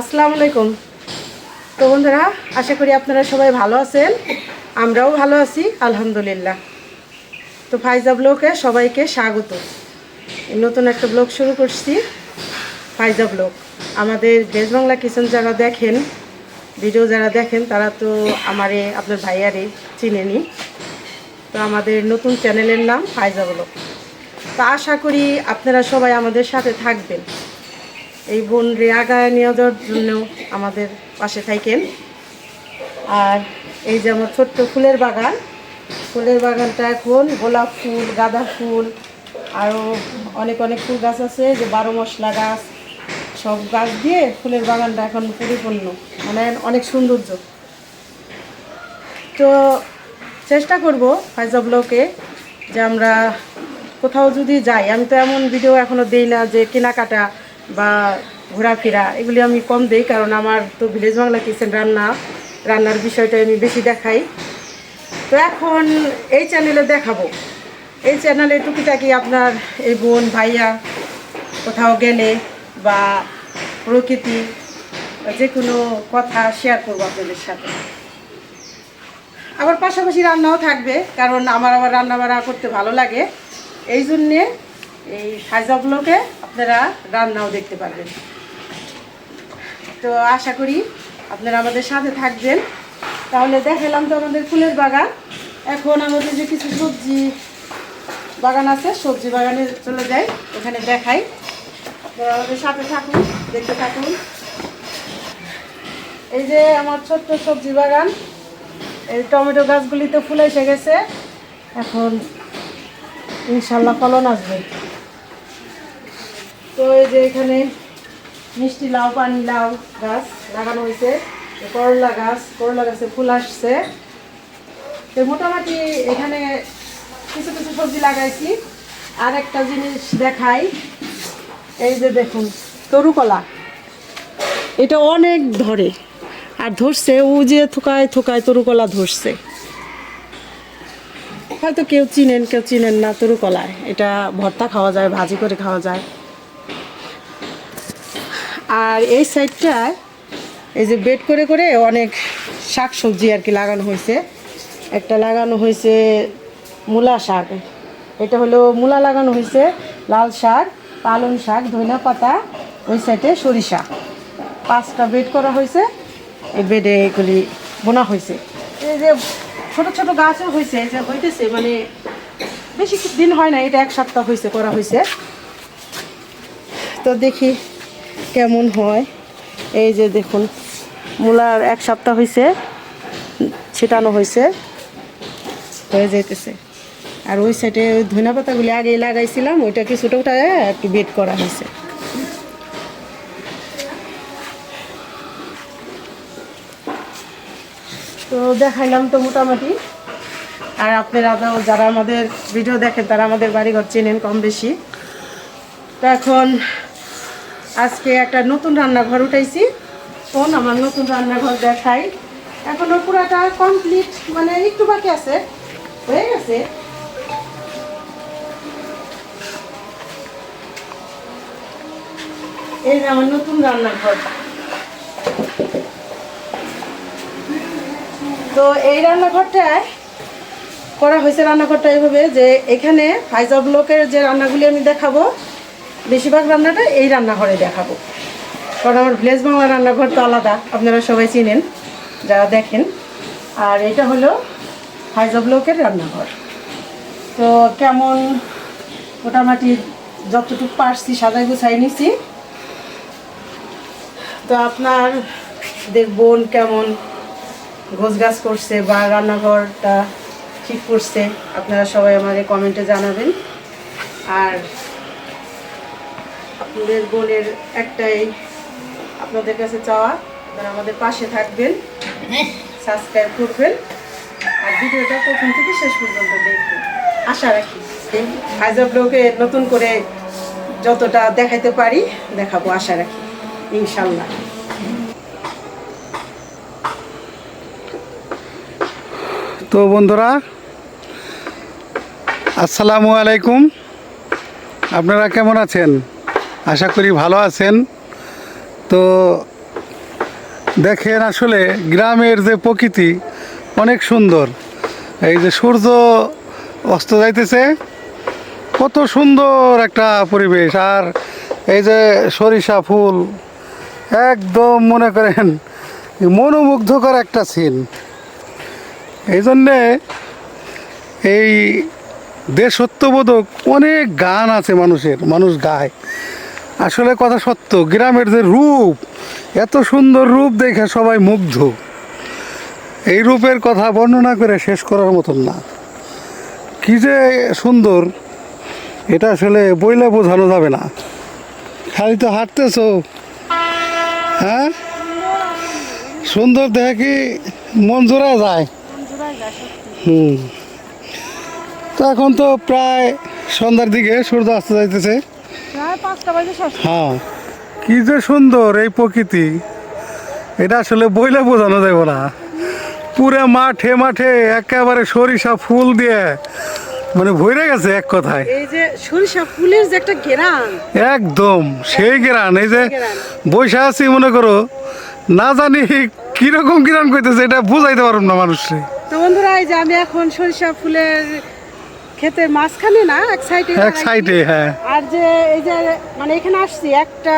আসসালামু আলাইকুম। তো বন্ধুরা, আশা করি আপনারা সবাই ভালো আছেন। আমরাও ভালো আছি, আলহামদুলিল্লাহ। তো ফাইজা ব্লকে সবাইকে স্বাগত। নতুন একটা ব্লগ শুরু করছি, ফাইজা ব্লগ। আমাদের ভেজ বাংলা কিচেন যারা দেখেন, ভিডিও যারা দেখেন, তারা তো আমারে, আপনার ভাইয়ারে চিনেনি। তো আমাদের নতুন চ্যানেলের নাম ফাইজা ব্লগ। তো আশা করি আপনারা সবাই আমাদের সাথে থাকবেন। এই বোন রে আগায় নিয়ে যাওয়ার জন্য আমাদের পাশে থাকেন। আর এই যে আমার ছোট্ট ফুলের বাগান, ফুলের বাগানটা এখন গোলাপ ফুল, গাঁদা ফুল আরও অনেক অনেক ফুল গাছ আছে যে বারো মশলা গাছ, সব গাছ দিয়ে ফুলের বাগানটা এখন পরিপূর্ণ মানে অনেক সৌন্দর্য। তো চেষ্টা করব ফাইজা ব্লকে যে আমরা কোথাও যদি যাই, আমি তো এমন ভিডিও এখনও দিই না যে কেনাকাটা বা ঘোরাফেরা, এগুলি আমি কম দিই কারণ আমার তো ভিলেজ বাংলা কিচেন রান্না, রান্নার বিষয়টা আমি বেশি দেখাই। তো এখন এই চ্যানেলে দেখাবো। এই চ্যানেলে টুকিটাকি আপনার এই বোন, ভাইয়া কোথাও গেলে বা প্রকৃতি যে কোনো কথা শেয়ার করব আপনাদের সাথে। আবার পাশাপাশি রান্নাও থাকবে, কারণ আমার আবার রান্না বাড়া করতে ভালো লাগে। এই জন্যে এই সাইজাগুলোকে আপনারা রান্নাও দেখতে পারবেন। তো আশা করি আপনারা আমাদের সাথে থাকবেন। তাহলে দেখালাম তো আমাদের ফুলের বাগান। এখন আমাদের যে কিছু সবজি বাগান আছে, সবজি বাগানে চলে যাই, ওখানে দেখাই। আপনারা আমাদের সাথে থাকুন, দেখতে থাকুন। এই যে আমার ছোট্ট সবজি বাগান, এই টমেটো গাছগুলি তো ফুলে এসে গেছে। এখন ইনশাল্লাহ ফলন আসবে। তো এই যে এখানে মিষ্টি লাউ, পানি লাউ গাছ লাগানো হয়েছে। করলা গাছ, করলা গাছে ফুল আসছে। তো মোটামুটি এখানে কিছু কিছু সবজি লাগাইছি। আর একটা জিনিস দেখাই। এই যে দেখুন, তরুকলা। এটা অনেক ধরে। আর ধরছে, ও যে থোকায় থোকায় তরুকলা ধরছে। হয়তো কেউ চিনেন কেউ চিনেন না তরুকলায়। এটা ভর্তা খাওয়া যায়, ভাজি করে খাওয়া যায়। আর এই সাইডটায় এই যে বেড করে করে অনেক শাক সবজি আর কি লাগানো হয়েছে। একটা লাগানো হয়েছে মূলা শাক। এটা হলো মূলা লাগানো হয়েছে, লাল শাক, পালং শাক, ধনিয়া পাতা, ওই সাইডে সরিষা। পাঁচটা বেড করা হয়েছে, এই বেডে এগুলি বোনা হয়েছে। এই যে ছোট ছোট গাছও হয়েছে যে হইতেছে মানে বেশি দিন হয় না এটা এক সপ্তাহ হয়েছে, করা হয়েছে। তো দেখি কেমন হয়? এই যে দেখুন, মূলার এক সপ্তাহ হয়েছে ছিটানো হয়েছে হয়ে যাইতেছে। আর ওই সাইডে ওই ধনিয়া পাতাগুলি আগেই লাগাইছিলাম, ওইটা কিছুটা ওটা একটু বেড করা হয়েছে তো দেখাইলাম তো মোটামুটি। আর আপনারা যারা আমাদের ভিডিও দেখেন, তারা আমাদের বাড়িঘর চেনেন কম বেশি। তো এখন আজকে একটা নতুন রান্নাঘর উঠাইছি। কোন আমার নতুন রান্নাঘর দেখাই। এখনও পুরাটা কমপ্লিট মানে একটু বাকি আছে। হয়ে গেছে। এই যে আমার নতুন রান্নাঘর। তো এই রান্নাঘরটায় করা হয়েছে রান্নাঘরটা এইভাবে যে এখানে ফাইজা ব্লকের যে রান্নাগুলি আমি দেখাবো বেশিরভাগ রান্নাটা এই রান্নাঘরে দেখাবো। কারণ আমার ভিলেজ বাংলা রান্নাঘর তো আলাদা, আপনারা সবাই চিনেন, যারা দেখেন। আর এটা হলো ফাইজা ব্লকের রান্নাঘর। তো কেমন মোটামুটি যতটুকু পারছি সাজাই গুছাই নিছি। তো আপনার বোন কেমন গোছগাছ করছে বা রান্নাঘরটা ঠিক করছে, আপনারা সবাই আমাদের কমেন্টে জানাবেন। আর আপনাদের বোনের একটাই আপনাদের কাছে চাওয়া। আপনারা আমাদের পাশে থাকবেন সাবস্ক্রাইব করবেন, আর ভিডিওটা প্রথম থেকে শেষ পর্যন্ত দেখবেন। আশা রাখি হাজার ব্লগে নতুন করে যতটা দেখাইতে পারি, দেখাবো, আশা রাখি ইনশাল্লাহ তো বন্ধুরা, আসসালামু আলাইকুম। আপনারা কেমন আছেন? আশা করি ভালো আছেন। তো দেখেন আসলে গ্রামের যে প্রকৃতি অনেক সুন্দর। এই যে সূর্য অস্ত যাইতেছে, কত সুন্দর একটা পরিবেশ। আর এই যে সরিষা ফুল, একদম মনে করেন মনোমুগ্ধকর একটা সিন এই জন্যে এই দেশত্ববোধক অনেক গান আছে মানুষের, মানুষ গায়। আসলে কথা সত্য, গ্রামের যে রূপ, এত সুন্দর রূপ দেখে সবাই মুগ্ধ। এই রূপের কথা বর্ণনা করে শেষ করার মতন না। কি যে সুন্দর, এটা আসলে বইলে বোঝানো যাবে না। খালি তো হাঁটতেছ। হ্যাঁ? সুন্দর দেখে কি মন জোড়া যায়? হুম। তো এখন তো প্রায় সন্ধ্যার দিকে সূর্য অস্ত যাইতেছে। হ্যাঁ। কি যে সুন্দর এই প্রকৃতি। এটা আসলে বইলে বোঝানো যাবে না। পুরো মাঠে মাঠে একেবারে সরিষা ফুল দিয়ে মানে ভরে গেছে এক কথায়। এই যে সরিষা ফুলের যে একটা গেরান একদম সেই গ্রান এই যে গ্রান। বসে আছি মনে করো না জানি কীরকম কিরম করতেছে এটা বুঝাইতে পারব না মানুষকে তো বন্ধুরা এই যে আমি এখন সরিষা ফুলের ক্ষেতের মাঝখানে না এক সাইডে এক সাইডে হ্যাঁ। আর যে এই যে মানে এখানে আসছি একটা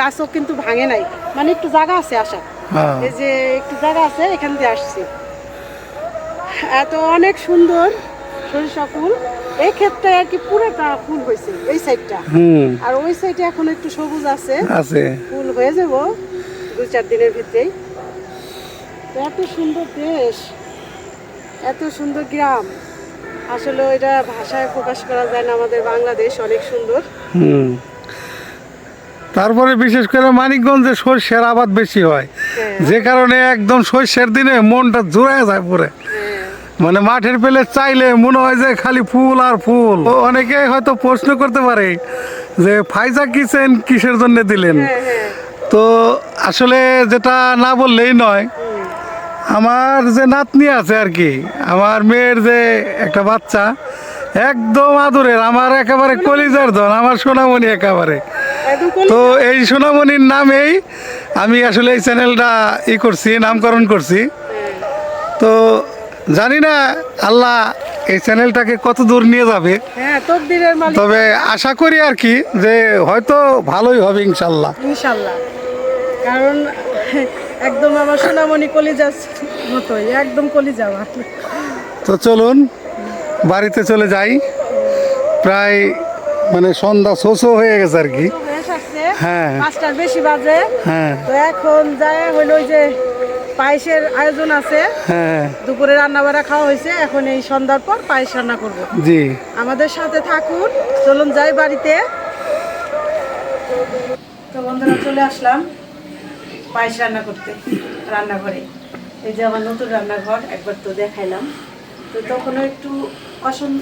গাছও কিন্তু ভাঙে নাই। মানে একটু জায়গা আছে আসা হ্যাঁ। এই যে একটু জায়গা আছে এখান দিয়ে আসছি। এত অনেক সুন্দর সরিষা ফুল। এই ক্ষেতটা আর কি পুরোটা ফুল হয়েছে এই সাইডটা হুম। আর ওই সাইডে এখন একটু সবুজ আছে। আছে। ফুল হয়ে যাব দু চার দিনের ভিতরেই। এত সুন্দর দেশ এত সুন্দর গ্রাম। আসলে এটা ভাষায় প্রকাশ করা যায় না আমাদের বাংলাদেশ অনেক সুন্দর। তারপরে বিশেষ করে মানিকগঞ্জে সর্ষের আবাদ বেশি হয়। হ্যাঁ। যে কারণে একদম সর্ষের দিনে মনটা জোড়ায় যায় পুরে। হ্যাঁ। মানে মাঠের পেলে চাইলে মনে হয় যে খালি ফুল আর ফুল। অনেকে হয়তো প্রশ্ন করতে পারে যে ফাইজা কিচেন কিসের জন্য দিলেন? হ্যাঁ তো আসলে যেটা না বললেই নয়। আমার যে নাতনি আছে আর কি আমার মেয়ের যে একটা বাচ্চা একদম আদরের আমার একেবারে কলিজার ধন আমার সোনামণি একেবারে। তো এই সোনামণির নামেই আমি আসলে এই চ্যানেলটা ই করছি নামকরণ করছি। তো জানি না আল্লাহ এই চ্যানেলটাকে কত দূর নিয়ে যাবে। হ্যাঁ তবে আশা করি আর কি যে হয়তো ভালোই হবে ইনশাল্লাহ। ইনশাল্লাহ। কারণ একদম আমার সোনামণি কলিজার মতোই একদম কলিজা আমার। তো চলুন বাড়িতে চলে যাই। প্রায় মানে সন্ধ্যা শোষো হয়ে গেছে আর কি। হ্যাঁ। পাঁচটার বেশি বাজে। হ্যাঁ। তো এখন যায় যে পায়েসের আয়োজন আছে। হ্যাঁ। দুপুরে রান্না বাড়া খাওয়া হয়েছে এখন এই সন্ধ্যার পর পায়েস রান্না করব। জি। আমাদের সাথে থাকুন চলুন যাই বাড়িতে। তো বন্ধুরা চলে আসলাম। পায়েস রান্না করতে রান্নাঘরে। এই যে আমার নতুন রান্নাঘর একবার তো দেখাইলাম। তো তখনও একটু অসম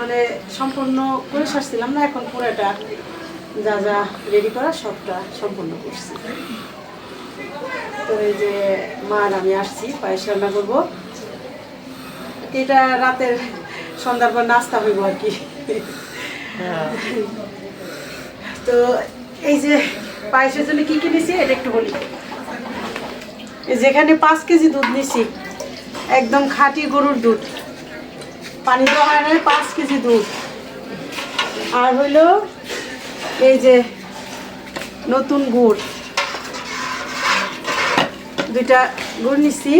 মানে সম্পূর্ণ করে সারছিলাম না এখন পুরোটা যা যা রেডি করা সবটা সম্পূর্ণ করছি। তো এই যে মা আর আমি আসছি পায়েস রান্না করব। এটা রাতের সন্ধ্যার পর নাস্তা হইব আর কি। তো এই যে পায়েসের জন্য কি কি নিছি এটা একটু বলি। যেখানে পাঁচ কেজি দুধ নিছি, একদম খাঁটি গরুর দুধ। পানি দেওয়া হয় না, পাঁচ কেজি দুধ। আর হইল এই যে নতুন গুড়। দুইটা গুড় নিছি,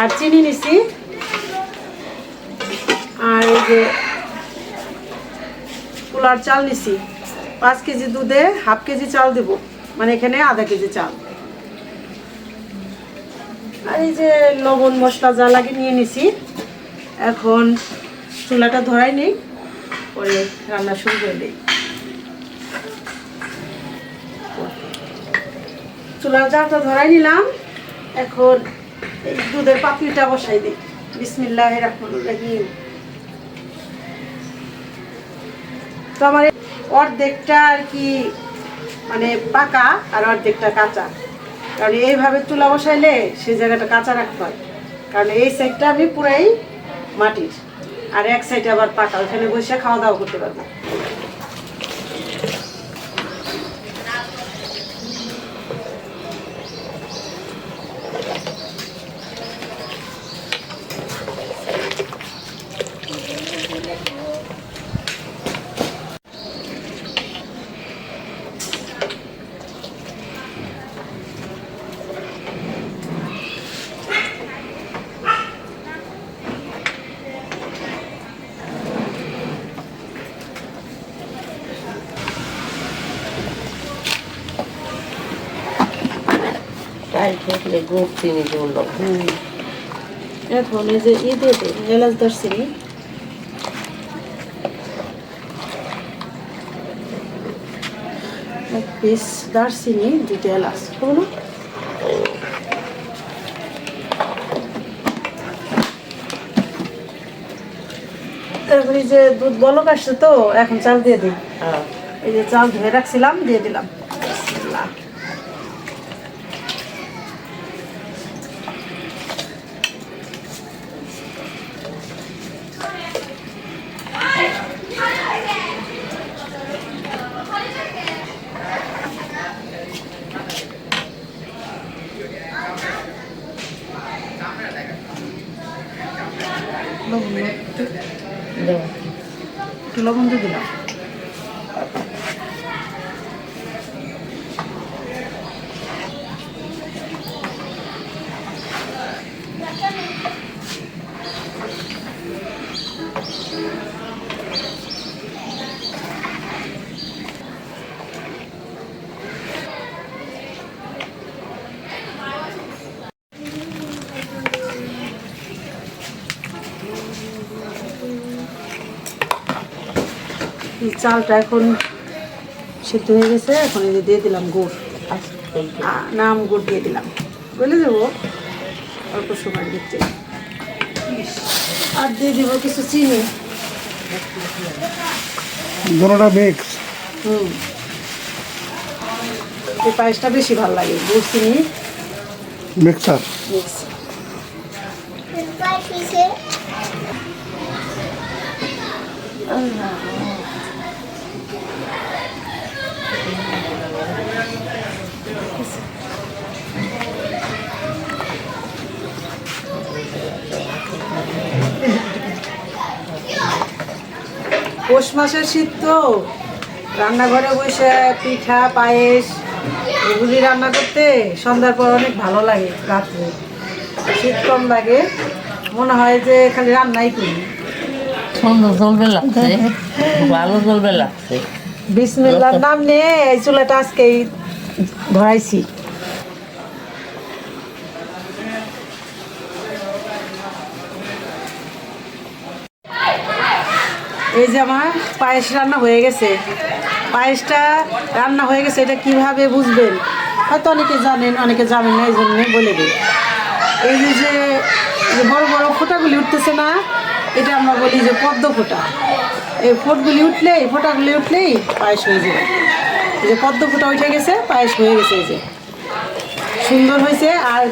আর চিনি নিছি। আর এই যে পোলার চাল নিছি। পাঁচ কেজি দুধে হাফ কেজি চাল দেব মানে এখানে আধা কেজি চাল। আর এই যে লবণ মশলা যা লাগে নিয়ে নিছি। এখন চুলাটা ধরাই নেই, পরে রান্না শুরু করে দিই। চুলার জালটা ধরাই নিলাম, এখন এই দুধের পাতিলটা বসাই দিই। বিসমিল্লাহ রাখুন রাহিম। তো আমার অর্ধেকটা আর কি মানে পাকা আর অর্ধেকটা কাঁচা। কারণ এইভাবে চুলা বসাইলে সেই জায়গাটা কাঁচা রাখতে হয়। কারণ এই সাইডটা আমি পুরাই মাটির। আর এক সাইডে আবার পাকা ওখানে বসে খাওয়া দাওয়া করতে পারব। গুড় চিনি গুড় এখন এই যে ই দিয়ে দে এলাচ দারচিনি এক পিস দারচিনি দুটো এলাচ হলো তারপরে যে দুধ বলক আসছে তো এখন চাল দিয়ে দিই। হ্যাঁ। এই যে চাল ধুয়ে রাখছিলাম দিয়ে দিলাম বিসমিল্লাহ। লবণ একটু দেবো একটু লবণ দিয়ে দিলাম এই চালটা এখন সিদ্ধ হয়ে গেছে এখন এই যে দিয়ে দিলাম গুড়। নাম গুড় দিয়ে দিলাম। বলে দেবো অল্প সময় দিচ্ছে। আর দিয়ে দিব কিছু চিনি। দুটোটা মিক্স হুম। এই পায়েসটা বেশি ভালো লাগে গুড় চিনি। মিক্সার মিক্স পৌষ মাসের শীত তো। রান্নাঘরে বসে পিঠা পায়েস এগুলি রান্না করতে সন্ধ্যার পর অনেক ভালো লাগে রাত্রে। শীত কম লাগে মনে হয় যে খালি রান্নাই করি। সুন্দর জলবে লাগছে ভালো জলবে লাগছে। বিসমিল্লার নাম নিয়ে এই চুলাটা আজকেই ধরাইছি। এই যে আমার পায়েস রান্না হয়ে গেছে। পায়েসটা রান্না হয়ে গেছে, এটা কীভাবে বুঝবেন? হয়তো অনেকে জানেন অনেকে জানেন না, এই জন্য বলে দিই। এই যে যে বড় বড় ফোঁটাগুলি উঠতেছে না, এটা আমরা বলি যে পদ্ম ফোঁটা। এই ফোটগুলি উঠলেই ফোঁটাগুলি উঠলেই পায়েস হয়ে যাবে। এই যে পদ্ম ফোঁটা উঠে গেছে, পায়েস হয়ে গেছে এই যে। সুন্দর হয়েছে, আর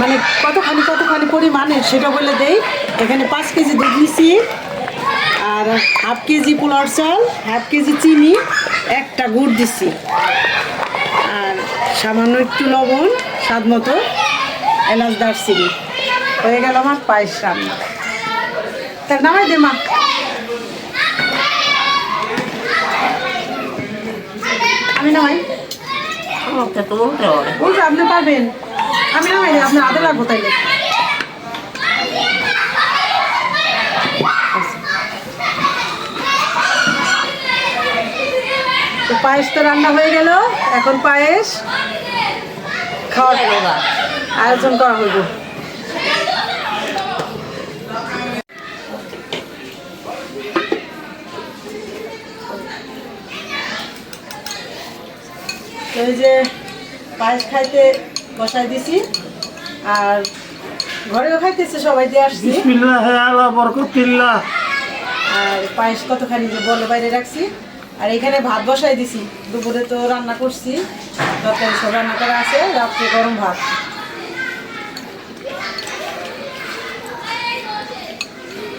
মানে কতখানি কতখানি পরিমাণে সেটা বলে দেই। এখানে পাঁচ কেজি দুধ নিছি। আর হাফ কেজি পোলার চাল হাফ কেজি চিনি একটা গুড় দিছি। আর সামান্য একটু লবণ স্বাদ মতো এলাচ দারচিনি। হয়ে গেল আমার পায়েস রান্না। তা নামাই দে মা। আমি নামাই। আপনি পারবেন। আমি নামাই দিই আপনার আদে লাগবো তাইলে। তো পায়েস তো রান্না হয়ে গেল। এখন পায়েস খাওয়া আয়োজন করা হইব। এই যে পায়েস খাইতে বসাই দিছি আর ঘরেও খাইতেছে সবাই দিয়ে আসছি। আর পায়েস কতখানি যে বলে বাইরে রাখছি। আর এখানে ভাত বসাই দিছি। দুপুরে তো রান্না করছি তরকারি সব রান্না করা আছে রাত্রে গরম ভাত।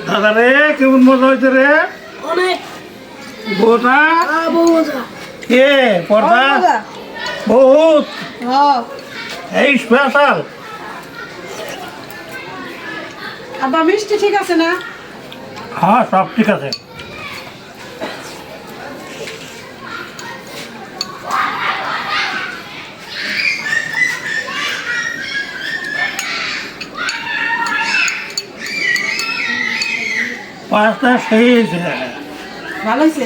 দাদা রে কেমন মজা হয়েছে রে? অনেক। কে? পর্দা? বহুত। হ্যাঁ। এই স্পেশাল। মিষ্টি ঠিক আছে না? হ্যাঁ সব ঠিক আছে। পাঁচটা সেই হয়েছে ভালো হয়েছে?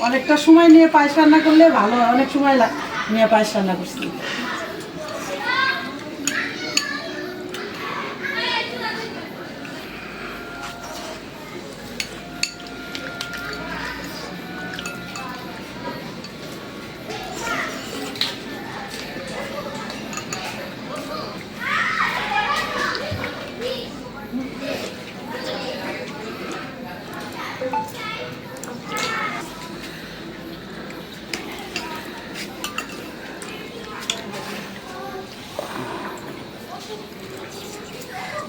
অনেকটা সময় নিয়ে পায়েস রান্না করলে ভালো হয় অনেক সময় লাগ- নিয়ে পায়েস রান্না করছি।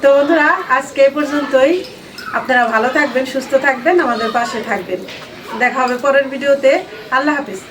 তো বন্ধুরা, আজকে পর্যন্তই। আপনারা ভালো থাকবেন, সুস্থ থাকবেন, আমাদের পাশে থাকবেন। দেখা হবে পরের ভিডিওতে। আল্লাহ হাফিজ।